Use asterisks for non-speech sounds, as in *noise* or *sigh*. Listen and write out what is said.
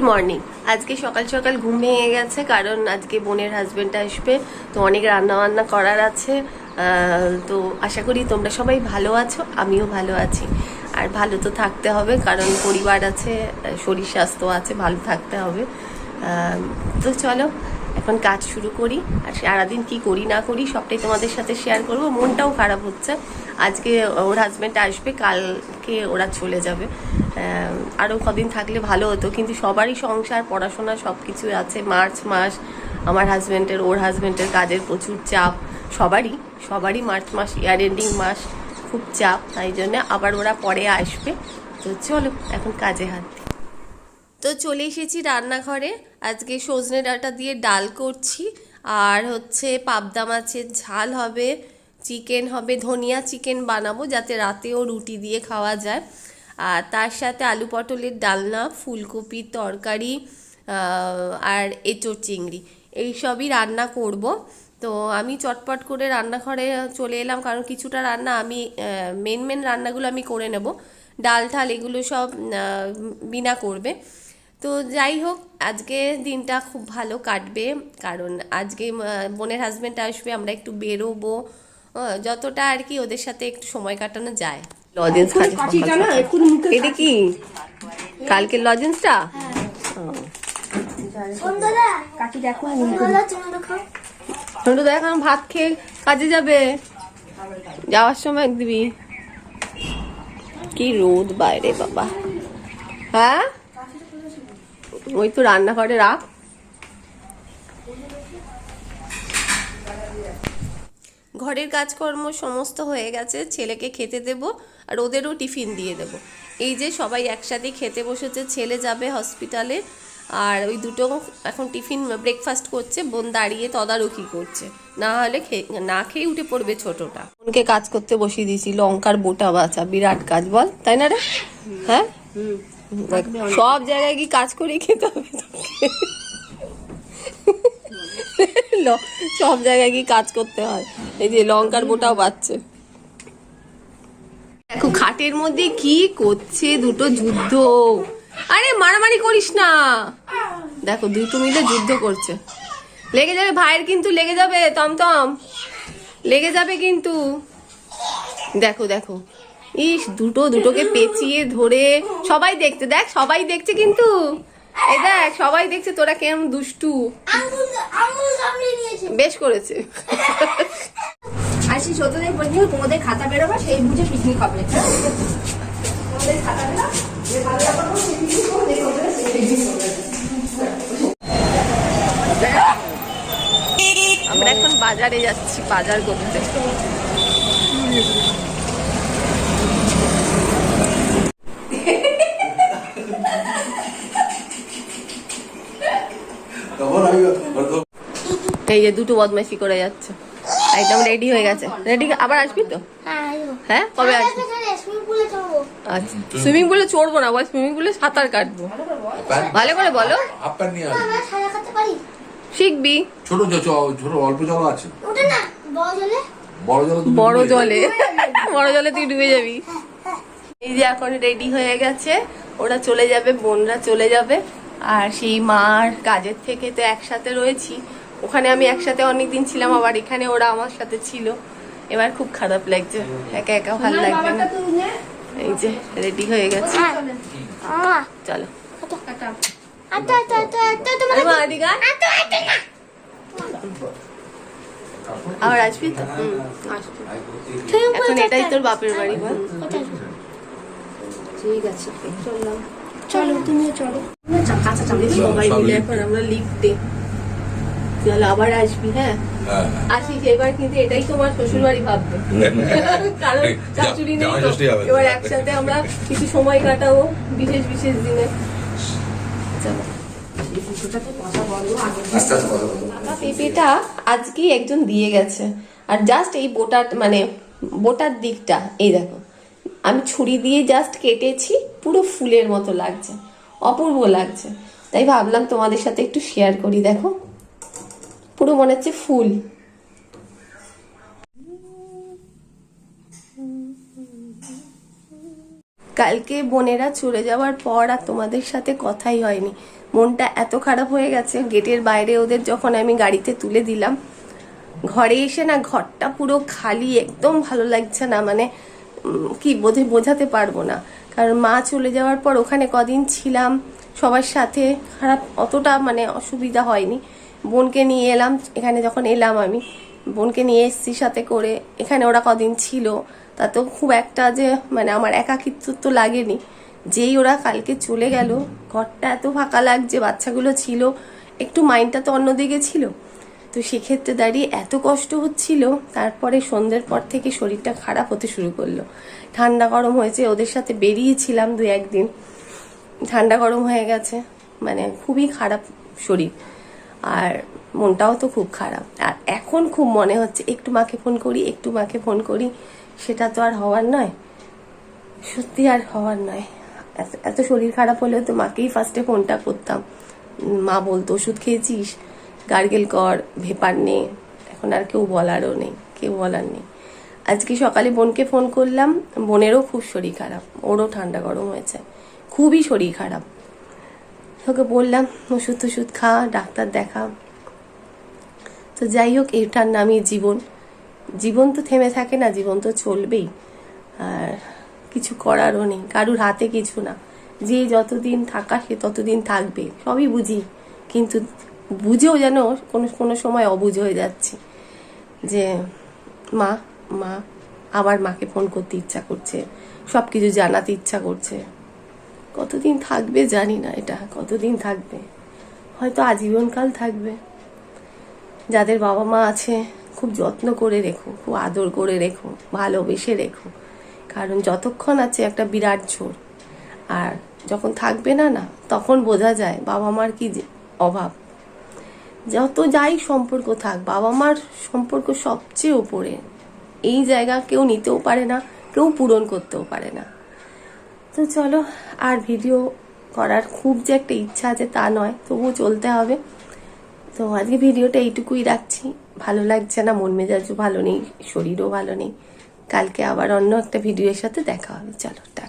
Good morning আজকে সকাল সকাল ঘুম ভেঙে গেছে, কারণ আজকে বোনের হাজবেন্ড আসবে, তো অনেক রান্না বান্না করার আছে। তো আশা করি তোমরা সবাই ভালো আছো, আমিও ভালো আছি। আর ভালো তো থাকতে হবে, কারণ পরিবার আছে, শরীর স্বাস্থ্য আছে, ভালো থাকতে হবে। তো চলো এখন কাজ শুরু করি, আর সারাদিন কি করি না করি সবটাই তোমাদের সাথে শেয়ার করব। মনটাও খারাপ হচ্ছে। আজকে ওর হাজব্যান্ড আসবে, কালকে ওরা চলে যাবে। আরও কদিন থাকলে ভালো হতো, কিন্তু সবারই সংসার, পড়াশোনা সব কিছু আছে। মার্চ মাস আমার হাজব্যান্ডের ওর হাজব্যান্ডের কাজের প্রচুর চাপ। সবারই সবারই মার্চ মাস ইয়ার এন্ডিং মাস খুব চাপ, তাই জন্য আবার ওরা পরে আসবে। তো চলো, এখন কাজে হাত দিই। তো চলে এসেছি রান্নাঘরে। আজকে সজনে ডাঁটা দিয়ে ডাল করছি। আর হচ্ছে পাবদা মাছের ঝাল হবে, চিকেন হবে, ধনিয়া চিকেন বানাবো যাতে রাতেও রুটি দিয়ে খাওয়া যায়। আর তার সাথে আলু পটলের ডালনা ফুলকপির তরকারি আর এঁচোড় চিংড়ি, এই সবই রান্না করব। তো আমি চটপট করে রান্নাঘরে চলে এলাম, কারণ কিছুটা রান্না আমি মেন মেন রান্নাগুলো আমি করে নেব। ডাল, ঠাল এগুলো সব বিনা করবে। তো যাই হোক আজকে দিনটা খুব ভালো কাটবে। কারণ আজকে বোনের হাজব্যান্ড আসবে আমরা একটু বেরোবো। যতটা আর কি ওদের সাথে একটু সময় কাটানো যায়। লজেন্স এটা কি? কালকে লজেন্সটা ছোটো দেখ এখন ভাত খেয়ে কাজে যাবে। যাওয়ার সময় দিবি কি রোদ বাইরে বাবা। হ্যাঁ? ওই তো রান্নাঘরে রাখ। ঘরের কাজকর্ম সমস্ত হয়ে গেছে, ছেলেকে খেতে দেব আর ওদেরও টিফিন দিয়ে দেব। এই যে সবাই একসাথে খেতে বসেছে, ছেলে যাবে হসপিটালে আর ওই দুটো এখন টিফিন ব্রেকফাস্ট করছে, বোন দাঁড়িয়ে তদারকি করছে। না হলে না খেয়ে উঠে পড়বে ছোটটা। বোনকে কাজ করতে বসিয়ে দিয়েছি, লঙ্কার বোটা বাছা, বিরাট কাজ বল, তাই না রে? হ্যাঁ? সব জায়গায় কি কাজ করেই খেতে হবে সব জায়গায় কি কাজ করতে হয়। এই যে লঙ্কার বোটাও পাচ্ছে। দেখো খাটের মধ্যে কি করছে দুটো যুদ্ধ। আরে মারামারি করিস না। দেখো দুটো মিলে যুদ্ধ করছে। লেগে যাবে ভাইয়ের কিন্তু লেগে যাবে টমটম লেগে যাবে কিন্তু। দেখো দেখো। ইস দুটো দুটোকে পেঁচিয়ে ধরে সবাই দেখতে দেখ সবাই দেখছে কিন্তু। এই দেখ সবাই দেখছে তোরা কেমন দুষ্টু। বেশ করেছে। আসি সত্যদের পরীক্ষা তোমাদের খাতা বেরোবে সেই বুঝে হবে। তোমাদের খাতা সেই সেই পিকনিক হবে। আমরা এখন বাজারে যাচ্ছি বাজার করতে। তখন আমি এই যে দুটো বদমাইশি করে যাচ্ছে। একদম রেডি হয়ে গেছে। রেডি আবার আসবি তো? হ্যাঁ হ্যাঁ? কবে আসবি? সুইমিং পুলে আচ্ছা। সুইমিং পুলে চড়বো না বল সুইমিং পুলে সাঁতার কাটবো। ভালো করে বলো। শিখবি। ছোট ছোট অল্প জল আছে। বড় বড় জল বড় জলে। *laughs* বড় জলে তুই ডুবে যাবি। এই যে এখন রেডি হয়ে গেছে। ওরা চলে যাবে বোনরা চলে যাবে। আর সেই মার কাজের থেকে তো একসাথে রয়েছি। ওখানে আমি একসাথে অনেকদিন ছিলাম আবার এখানে ওরা আমার সাথে ছিল। এবার খুব খারাপ লাগছে একা একা ভালো লাগবে না। এই যে রেডি হয়ে গেছে। চলো। আচ্ছা আচ্ছা আচ্ছা আবার আসবি তো। এখন এটাই তোর বাপের বাড়ি বল ঠিক আছে চললাম। চলো তুমিও চলো। কাঁচা চামচ সবাই মিলে এখন আমরা লিফটে চলো আবার আসবি হ্যাঁ? আসিস এবার কিন্তু এটাই তোমার শ্বশুর বাড়ি ভাববে। কারণ নেই। এবার একসাথে আমরা কিছু সময় কাটাবো বিশেষ বিশেষ দিনে। চলো। আস্তে আস্তে কথা বলো। পাকা পেঁপেটা আজকেই একজন দিয়ে গেছে। আর জাস্ট এই বোটার মানে বোটার দিকটা এই দেখো। আমি ছুরি দিয়ে জাস্ট কেটেছি, পুরো ফুলের মতো লাগছে, অপূর্ব লাগছে। তাই ভাবলাম তোমাদের সাথে একটু শেয়ার করি, দেখো। পুরো মনে হচ্ছে ফুল। কালকে বোনেরা চলে যাওয়ার পর আর তোমাদের সাথে কথাই হয়নি। মনটা এত খারাপ হয়ে গেছে, গেটের বাইরে ওদের যখন আমি গাড়িতে তুলে দিলাম, ঘরে এসে না ঘরটা পুরো খালি, একদম ভালো লাগছে না মানে কি বোঝে বোঝাতে পারব না। কারণ মা চলে যাওয়ার পর ওখানে কদিন ছিলাম, সবার সাথে খারাপ অতটা মানে অসুবিধা হয়নি। বোনকে নিয়ে এলাম, এখানে যখন এলাম আমি, বোনকে নিয়ে এসছি সাথে করে, এখানে ওরা কদিন ছিল। তাতেও খুব একটা যে মানে আমার একাকিত্ব তো লাগেনি। যেই ওরা কালকে চলে গেল, ঘরটা এত ফাঁকা লাগছে, বাচ্চাগুলো ছিল, একটু মাইন্ডটা তো অন্যদিকে ছিল। তো সেক্ষেত্রে দাঁড়িয়ে এত কষ্ট হচ্ছিল, তারপরে সন্ধ্যের পর থেকে শরীরটা খারাপ হতে শুরু করল। ঠান্ডা গরম হয়েছে, ওদের সাথে বেরিয়েছিলাম দু একদিন। ঠান্ডা গরম হয়ে গেছে মানে খুবই খারাপ শরীর। আর মনটাও তো খুব খারাপ। আর এখন খুব মনে হচ্ছে, একটু মাকে ফোন করি, একটু মাকে ফোন করি, সেটা তো আর হওয়ার নয়। সত্যি আর হওয়ার নয়। এত শরীর খারাপ হলেও তো মাকেই ফার্স্টে ফোনটা করতাম। মা বলতো, ওষুধ খেয়েছিস? গার্গেল কর, ভেপার নে এখন আর কেউ বলারও নেই, কেউ বলার নেই। আজকে সকালে বোনকে ফোন করলাম, বোনেরও খুব শরীর খারাপ, ওরও ঠান্ডা গরম হয়েছে, খুবই শরীর খারাপ। ওকে বললাম, ওষুধ টষুধ খা, ডাক্তার দেখা। তো যাই হোক, এটার নামই জীবন। জীবন তো থেমে থাকে না, জীবন তো চলবেই। আর কিছু করারও নেই, কারুর হাতে কিছু না। যে যতদিন থাকা, সে ততদিন থাকবে, সবই বুঝি। কিন্তু বুঝেও যেন কোনো কোনো সময় অবুঝ হয়ে যাচ্ছি যে মা মা, আবার মাকে ফোন করতে ইচ্ছা করছে সব কিছু জানাতে ইচ্ছা করছে। কতদিন থাকবে জানি না এটা, কতদিন থাকবে? হয়তো আজীবনকাল থাকবে। যাদের বাবা মা আছে, খুব যত্ন করে রেখো, খুব আদর করে রেখো, ভালোবেসে রেখো। কারণ যতক্ষণ আছে একটা বিরাট ঝোর। আর যখন থাকবে না না, তখন বোঝা যায় বাবা মার কি অভাব। যত যাই সম্পর্ক থাক বাবা মার সম্পর্ক সবচেয়ে উপরে। এই জায়গা কেউ নিতেও পারে না, কেউ পূরণ করতেও পারে না। তো চলো, আর ভিডিও করার খুব যে একটা ইচ্ছা আছে তা নয়, তবুও চলতে হবে। তো আজকে ভিডিওটা এইটুকুই রাখছি। ভালো লাগছে না, মন মেজাজও ভালো নেই, শরীরও ভালো নেই। কালকে আবার অন্য একটা ভিডিওর সাথে দেখা হবে। চলো